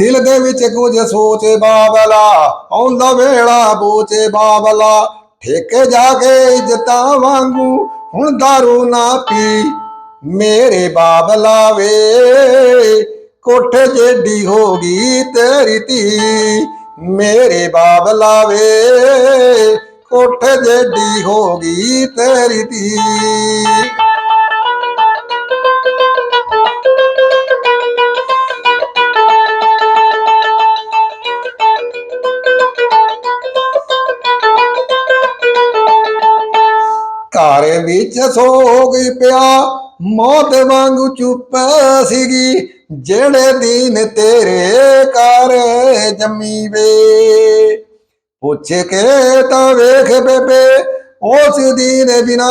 ਦਿਲ ਦੇ ਵਿੱਚ ਕੁਝ ਸੋਚੇ ਬਾਬਲਾ ਆਉਂਦਾ ਵੇਲਾ ਬੋਚੇ ਬਾਬਲਾ ਠੇਕੇ ਜਾ ਕੇ ਇੱਜ਼ਤਾਂ ਵਾਂਗੂ ਹੁਣ ਦਾਰੂ ਨਾ ਪੀ, ਮੇਰੇ ਬਾਬਲਾ ਵੇ। ਕੋਠੇ ਜੇਡੀ ਹੋ ਗਈ ਤੇਰੀ ਧੀ, ਮੇਰੇ ਬਾਬਲਾ ਵੇ। ਕੋਠੇ ਜੇਡੀ ਹੋ ਗਈ ਤੇਰੀ ਧੀ। ਘਰ ਵਿੱਚ ਸੋਗ ਪਿਆ, ਮੌਤ ਵਾਂਗੂ ਚੁੱਪ ਸੀਗੀ। ਜਿਹੜੇ ਦਿਨ ਤੇਰੇ ਘਰ ਜੰਮੀ ਵੇ ਪੁੱਛ ਕੇ ਤਾਂ ਵੇਖ ਬੇਬੇ, ਉਸ ਦਿਨ ਬਿਨਾ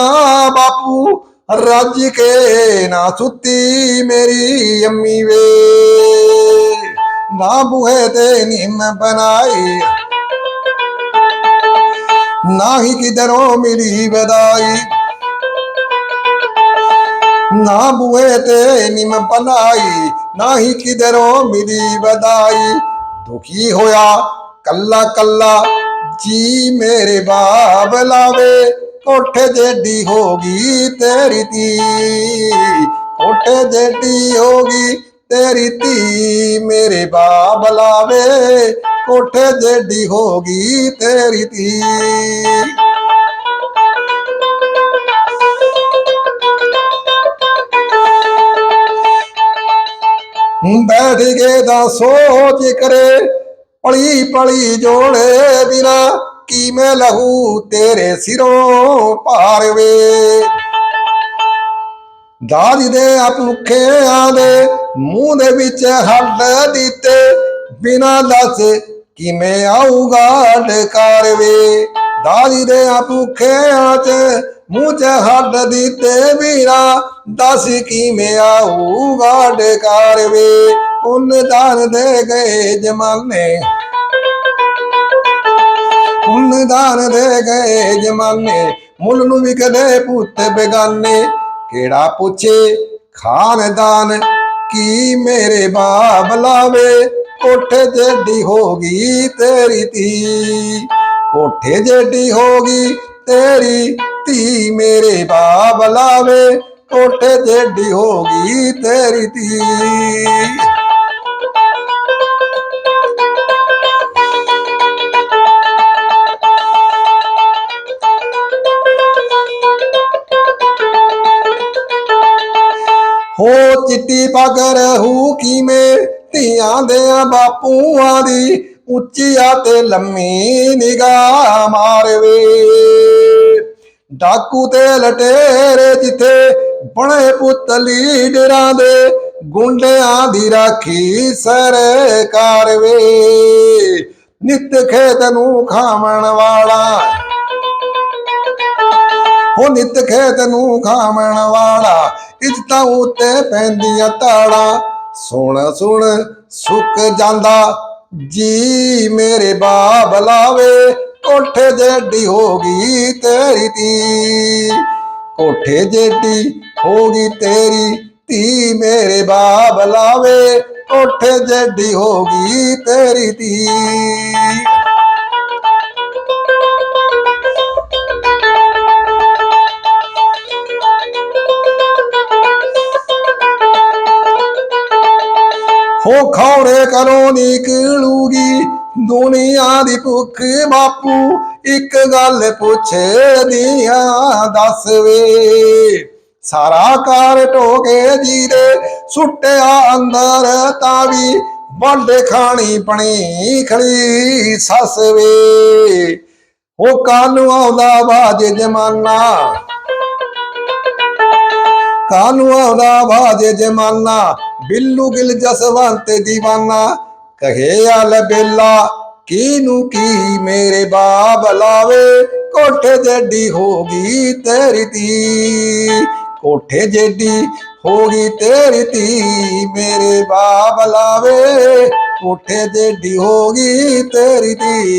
ਬਾਪੂ ਰੱਜ ਕੇ ਨਾ ਸੁੱਤੀ ਮੇਰੀ ਅੰਮੀ ਵੇ ਨਾ ਬੂਹੇ ਤੇ ਨਿੰਮ ਬਣਾਈ ਨਾ ਹੀ ਕਿਧਰੋਂ ਮਿਲੀ ਵਧਾਈ ਨਾ ਬੂਹੇ ਤੇ ਨਿਮ ਪਨਾਈ ਨਾ ਹੀ ਕਿਧਰੋਂ ਮਿਲੀ ਵਧਾਈ ਦੁਖੀ ਹੋਇਆ ਕੱਲਾ ਕੱਲਾ, ਜੀ ਮੇਰੇ ਬਾਬ ਲਾਵੇ, ਕੋਠੇ ਜੇਡੀ ਹੋ ਗਈ ਤੇਰੀ ਧੀ। ਕੋਠੇ ਜੇਡੀ ਹੋ ਗਈ ਤੇਰੀ ਧੀ, ਮੇਰੇ ਬਾਬ ਲਾਵੇ ਕੋਠੇ ਜੇਡੀ ਹੋ ਗਈ ਤੇਰੀ ਧੀ। ਬੈਠ ਕੇ ਦਾ ਸੋਚ ਕਰੇ, ਪਲੀ ਪਲੀ ਜੋੜੇ ਬਿਨਾ ਕੀ ਮੈਂ ਲਹੂ ਤੇਰੇ ਸਿਰੋਂ ਭਾਰ ਵੇ। ਦਾਦੀ ਦੇ ਆਪੁਖੇ ਆਦੇ ਮੂੰਹ ਦੇ ਵਿੱਚ ਹੱਲ ਦਿੱਤੇ, ਬਿਨਾ ਦੱਸ ਕਿਵੇਂ ਆਊਗਾ ਡਕਾਰ ਵੇ? ਦਾਦੀ ਦੇ ਆਪੁਖੇ ਆਚ ਮੂੰਹ ਚ ਹੱਡ ਦਿੱਤੇ ਬਿਨਾ ਦੱਸ ਕਿਵੇਂ ਆਊਗਾ ਡਕਾਰ ਵੇ? ਪੁੰਨ ਦਾਨ ਦੇ ਗਏ ਜਮਾਨੇ। ਪੁੰਨ ਦਾਨ ਦੇ ਗਏ ਜਮਾਨੇ। ਮੁੱਲ ਨੂੰ ਵੀ ਕਦੇ ਪੁੱਤ ਬੇਗਾਨੇ। ਕਿਹੜਾ ਪੁੱਛੇ? ਖਾਨਦਾਨ ਕੀ ਮੇਰੇ ਬਾਬ ਲਾਵੇ? ਕੋਠੇ ਜੇਡੀ ਹੋ ਗਈ ਤੇਰੀ ਧੀ। ਕੋਠੇ ਜੇਡੀ ਹੋ ਗਈ ਤੇਰੀ ਧੀ, ਮੇਰੇ ਬਾਬ ਲਾਵੇ। ਕੋਠੇ ਜੇਡੀ ਹੋ ਗਈ ਤੇਰੀ ਧੀ। ਹੋ ਚਿੱਟੀ ਪੱਗ ਰਹੂ ਕਿਵੇਂ? ਧੀਆਂ ਦੇ ਬਾਪੂਆਂ ਦੀ ਉੱਚੀਆ ਤੇ ਲੰਮੀ ਨਿਗਾਹ ਮਾਰਵੇ। ਡਾਕੂ ਤੇ ਲਟੇਰੇ ਜਿੱਥੇ ਬਣੇ ਪੁੱਤ ਲੀਡਰਾਂ ਦੇ ਗੁੰਡਿਆਂ ਦੀ ਰਾਖੀ ਸਰਕਾਰ ਵੇ ਨਿਤ ਖੇਤ ਨੂੰ ਖਾਵਣ ਵਾਲਾ। ਹੋ ਨਿਤ ਖੇਤ ਨੂੰ ਖਾਵਣ ਵਾਲਾ, ਇੱਜ਼ਤਾਂ ਉੱਤੇ ਪੈਂਦੀਆਂ ਤਾੜਾਂ। ਸੁਣ ਸੁਣ ਸੁੱਕ ਜਾਂਦਾ, ਜੀ ਮੇਰੇ ਬਾਬ ਲਾਵੇ, ਕੋਠੇ ਜੇਡੀ ਹੋ ਗਈ ਤੇਰੀ ਧੀ। ਕੋਠੇ ਜੇਡੀ ਹੋ ਗਈ ਤੇਰੀ ਤੀ ਮੇਰੇ ਬਾਬ ਲਾਵੇ, ਕੋਠੇ ਜੇਡੀ ਹੋ ਗਈ ਤੇਰੀ ਧੀ। ਹੋ ਖੌਰੇ ਕਰੋ ਨਿਕਲੂਗੀ ਦੁਨੀਆ ਦੀ ਭੁੱਖ ਬਾਪੂ, ਇੱਕ ਗੱਲ ਪੁੱਛਦੀਆਂ ਦੱਸ ਵੇ। ਸਾਰਾ ਕਾਰ ਟੋਕੇ ਜੀਰੇ, ਸੁੱਟਿਆ ਅੰਦਰ ਤਾਂ ਵੀ ਵੱਡੇ ਖਾਣੀ ਪਣੀ ਖੜੀ ਸੱਸ ਵੇ। ਉਹ ਕਾਨੂੰ ਆਉਂਦਾ ਬਾਜ ਜਮਾਨਾ। ਕਾਨੂੰ ਆਉਂਦਾ ਬਾਜੇ ਜਮਾਨਾ, ਬਿੱਲੂ ਗਿਲ ਜਸਵੰਤ ਦੀਵਾਨਾ। ਕਹੇ ਆਲ ਬੇਲਾ ਕੀਨੂੰ ਕੀ ਮੇਰੇ ਬਾਬ ਲਾਵੇ? ਕੋਠੇ ਜੱਡੀ ਹੋ ਗਈ ਤੇਰੀ ਧੀ। ਕੋਠੇ ਜੱਡੀ ਹੋ ਗਈ ਤੇਰੀ ਧੀ ਮੇਰੇ ਬਾਬ ਲਾਵੇ। ਕੋਠੇ ਜੱਡੀ ਹੋ ਗਈ ਤੇਰੀ ਧੀ।